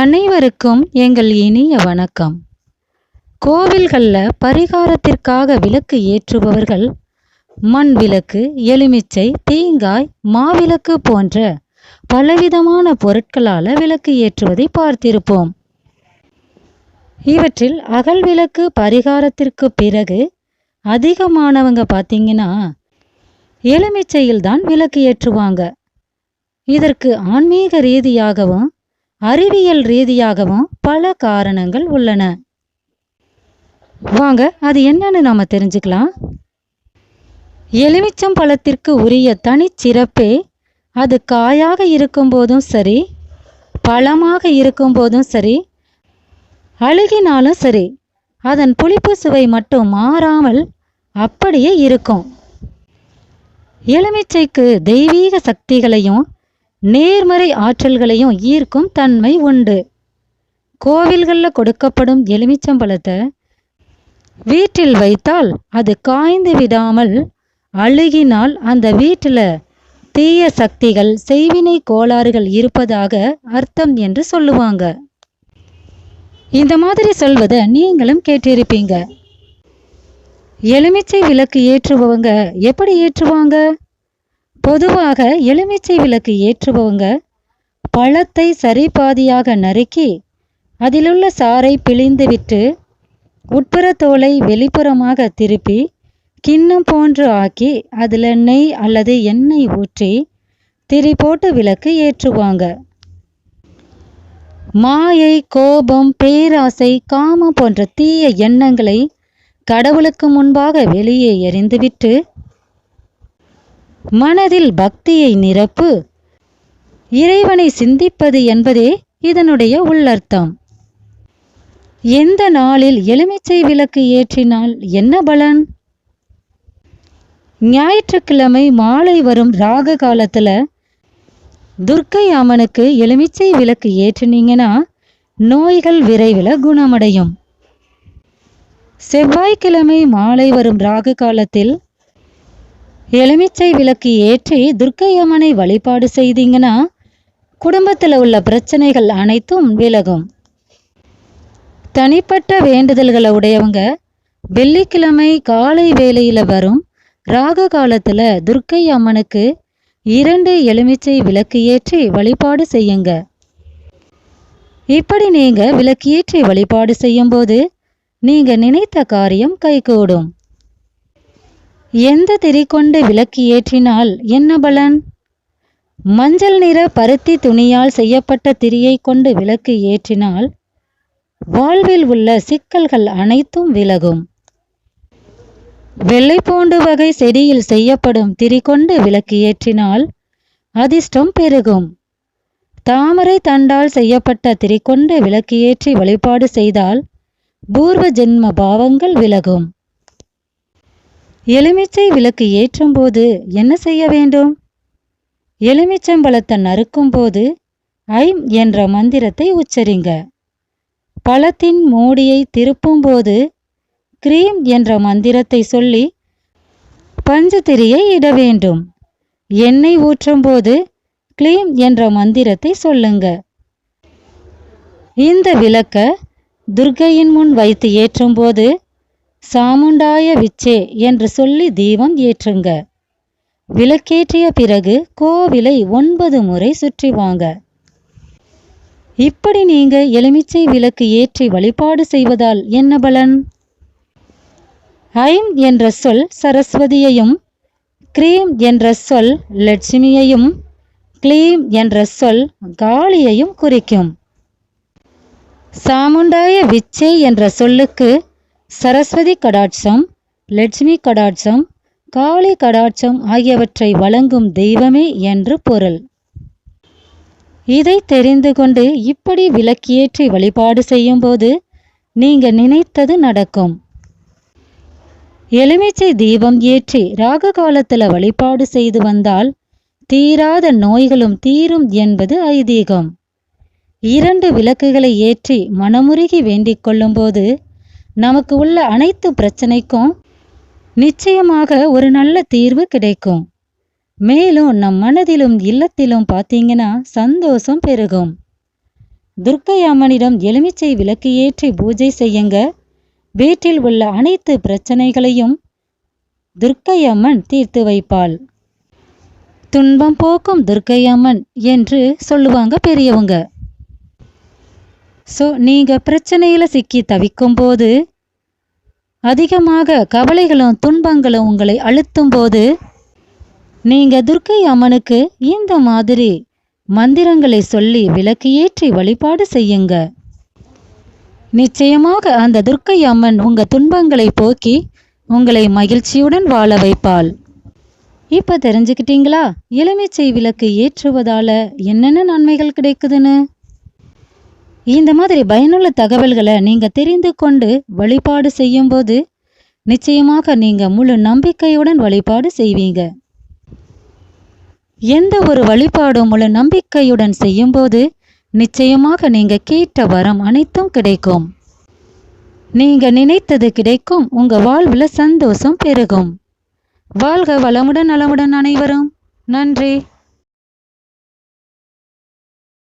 அனைவருக்கும் எங்கள் இனிய வணக்கம். கோவில்களில் பரிகாரத்திற்காக விளக்கு ஏற்றுபவர்கள் மண் விளக்கு எலுமிச்சை தேங்காய் மாவிளக்கு போன்ற பலவிதமான பொருட்களால் விளக்கு ஏற்றுவதை பார்த்திருப்போம். இவற்றில் அகல் விளக்கு பரிகாரத்திற்கு பிறகு அதிகமானவங்க பார்த்தீங்கன்னா எலுமிச்சையில் தான் விளக்கு ஏற்றுவாங்க. இதற்கு ஆன்மீக ரீதியாகவும் அறிவியல் ரீதியாகவும் பல காரணங்கள் உள்ளன. வாங்க அது என்னன்னு நாம தெரிஞ்சுக்கலாம். எலுமிச்சம் பழத்திற்கு உரிய தனிச்சிறப்பே அது காயாக இருக்கும்போதும் சரி பழமாக இருக்கும்போதும் சரி அழுகினாலும் சரி அதன் புளிப்பு சுவை மட்டும் மாறாமல் அப்படியே இருக்கும். எலுமிச்சைக்கு தெய்வீக சக்திகளையும் நேர்மறை ஆற்றல்களையும் ஈர்க்கும் தன்மை உண்டு. கோவில்களில் கொடுக்கப்படும் எலுமிச்சம்பழத்தை வீட்டில் வைத்தால் அது காய்ந்து விடாமல் அழுகினால் அந்த வீட்டில் தீய சக்திகள் செய்வினை கோளாறுகள் இருப்பதாக அர்த்தம் என்று சொல்லுவாங்க. இந்த மாதிரி சொல்வதை நீங்களும் கேட்டிருப்பீங்க. எலுமிச்சை விளக்கு ஏற்றுபவங்க எப்படி ஏற்றுவாங்க? பொதுவாக எலுமிச்சை விளக்கு ஏற்றுபவங்க பழத்தை சரிபாதியாக நறுக்கி அதிலுள்ள சாறை பிழிந்துவிட்டு உட்புற தோலை வெளிப்புறமாக திருப்பி கிண்ணம் போன்று ஆக்கி அதில் நெய் அல்லது எண்ணெய் ஊற்றி திரி போட்டு விளக்கு ஏற்றுவாங்க. மாயை கோபம் பேராசை காமம் போன்ற தீய எண்ணங்களை கடவுளுக்கு முன்பாக வெளியே எறிந்துவிட்டு மனதில் பக்தியை நிரப்பு. இறைவனை சிந்திப்பது என்பதே இதனுடைய உள்ளர்த்தம். எந்த நாளில் எலுமிச்சை விளக்கு ஏற்றினால் என்ன பலன்? ஞாயிற்றுக்கிழமை மாலை வரும் ராக காலத்துல துர்க்கை அம்மனுக்கு எலுமிச்சை விளக்கு ஏற்றினீங்கன்னா நோய்கள் விரைவில் குணமடையும். செவ்வாய்க்கிழமை மாலை வரும் ராகு காலத்தில் எலுமிச்சை விளக்கு ஏற்றி துர்க்கை அம்மனை வழிபாடு செய்தீங்கன்னா குடும்பத்தில் உள்ள பிரச்சனைகள் அனைத்தும் விலகும். தனிப்பட்ட வேண்டுதல்களை உடையவங்க வெள்ளிக்கிழமை காலை வேளையில் வரும் ராக காலத்தில் துர்க்கை அம்மனுக்கு இரண்டு எலுமிச்சை விளக்கு ஏற்றி வழிபாடு செய்யுங்க. இப்படி நீங்கள் விளக்கு ஏற்றி வழிபாடு செய்யும்போது நீங்கள் நினைத்த காரியம் கைகூடும். எந்த திரி கொண்டு விளக்கு ஏற்றினால் என்ன பலன்? மஞ்சள் நிற பருத்தி துணியால் செய்யப்பட்ட திரியை கொண்டு விளக்கு ஏற்றினால் வாழ்வில் உள்ள சிக்கல்கள் அனைத்தும் விலகும். வெள்ளைப்பூண்டு வகை செடியில் செய்யப்படும் திரி கொண்டு விளக்கு ஏற்றினால் அதிர்ஷ்டம் பெருகும். தாமரை தண்டால் செய்யப்பட்ட திரி கொண்டு விளக்கு ஏற்றி வழிபாடு செய்தால் பூர்வ ஜென்ம பாவங்கள் விலகும். எலுமிச்சை விளக்கு ஏற்றும் போது என்ன செய்ய வேண்டும்? எலுமிச்சம்பழத்தை நறுக்கும் போது ஐம் என்ற மந்திரத்தை உச்சரிங்க. பழத்தின் மூடியை திருப்பும் போது கிரீம் என்ற மந்திரத்தை சொல்லி பஞ்சத்திரியை இட வேண்டும். எண்ணெய் ஊற்றும் போது கிளீம் என்ற மந்திரத்தை சொல்லுங்க. இந்த விளக்க துர்கையின் முன் வைத்து ஏற்றும் போது சாமுண்டாய விச்சே என்று சொல்லி தீபம் ஏற்றுங்க. விளக்கேற்றிய பிறகு கோவிலை ஒன்பது முறை சுற்றி வாங்க. இப்படி நீங்க எலுமிச்சை விளக்கு ஏற்றி வழிபாடு செய்வதால் என்ன பலன்? ஐம் என்ற சொல் சரஸ்வதியையும் கிரீம் என்ற சொல் லட்சுமியையும் கிளீம் என்ற சொல் காளியையும் குறிக்கும். சாமுண்டாய விச்சே என்ற சொல்லுக்கு சரஸ்வதி கடாட்சம் லட்சுமி கடாட்சம் காளி கடாட்சம் ஆகியவற்றை வழங்கும் தெய்வமே என்று பொருள். இதை தெரிந்து கொண்டு இப்படி விளக்கியேற்றி வழிபாடு செய்யும்போது நீங்க நினைத்தது நடக்கும். எலுமிச்சை தீபம் ஏற்றி ராக காலத்துல வழிபாடு செய்து வந்தால் தீராத நோய்களும் தீரும் என்பது ஐதீகம். இரண்டு விளக்குகளை ஏற்றி மனமுருகி வேண்டிக் கொள்ளும்போது நமக்கு உள்ள அனைத்து பிரச்சனைக்கும் நிச்சயமாக ஒரு நல்ல தீர்வு கிடைக்கும். மேலும் நம் மனதிலும் இல்லத்திலும் பார்த்தீங்கன்னா சந்தோஷம் பெருகும். துர்க்கை அம்மனிடம் எலுமிச்சை விளக்கு ஏற்றி பூஜை செய்யுங்க. வீட்டில் உள்ள அனைத்து பிரச்சனைகளையும் துர்க்கை அம்மன் தீர்த்து வைப்பாள். துன்பம் போக்கும் துர்க்கை அம்மன் என்று சொல்லுவாங்க பெரியவங்க. ஸோ நீங்கள் பிரச்சனையில் சிக்கி தவிக்கும் போது அதிகமாக கவலைகளும் துன்பங்களும் உங்களை அழுத்தும் போது நீங்கள் துர்க்கை அம்மனுக்கு இந்த மாதிரி மந்திரங்களை சொல்லி விளக்கு ஏற்றி வழிபாடு செய்யுங்க. நிச்சயமாக அந்த துர்க்கை அம்மன் உங்கள் துன்பங்களை போக்கி உங்களை மகிழ்ச்சியுடன் வாழ வைப்பாள். இப்போ தெரிஞ்சுக்கிட்டீங்களா? எலுமிச்சை விளக்கு ஏற்றுவதால என்னென்ன நன்மைகள் கிடைக்குதுன்னு? இந்த மாதிரி பயனுள்ள தகவல்களை நீங்க தெரிந்து கொண்டு வழிபாடு செய்யும்போது நிச்சயமாக நீங்க முழு நம்பிக்கையுடன் வழிபாடு செய்வீங்க. எந்த ஒரு வழிபாடும் முழு நம்பிக்கையுடன் செய்யும்போது நிச்சயமாக நீங்க கேட்ட வரம் அனைத்தும் கிடைக்கும். நீங்க நினைத்தது கிடைக்கும் உங்க வாழ்வில் சந்தோஷம் பெருகும். வாழ்க வளமுடன் நலமுடன் அனைவரும். நன்றி.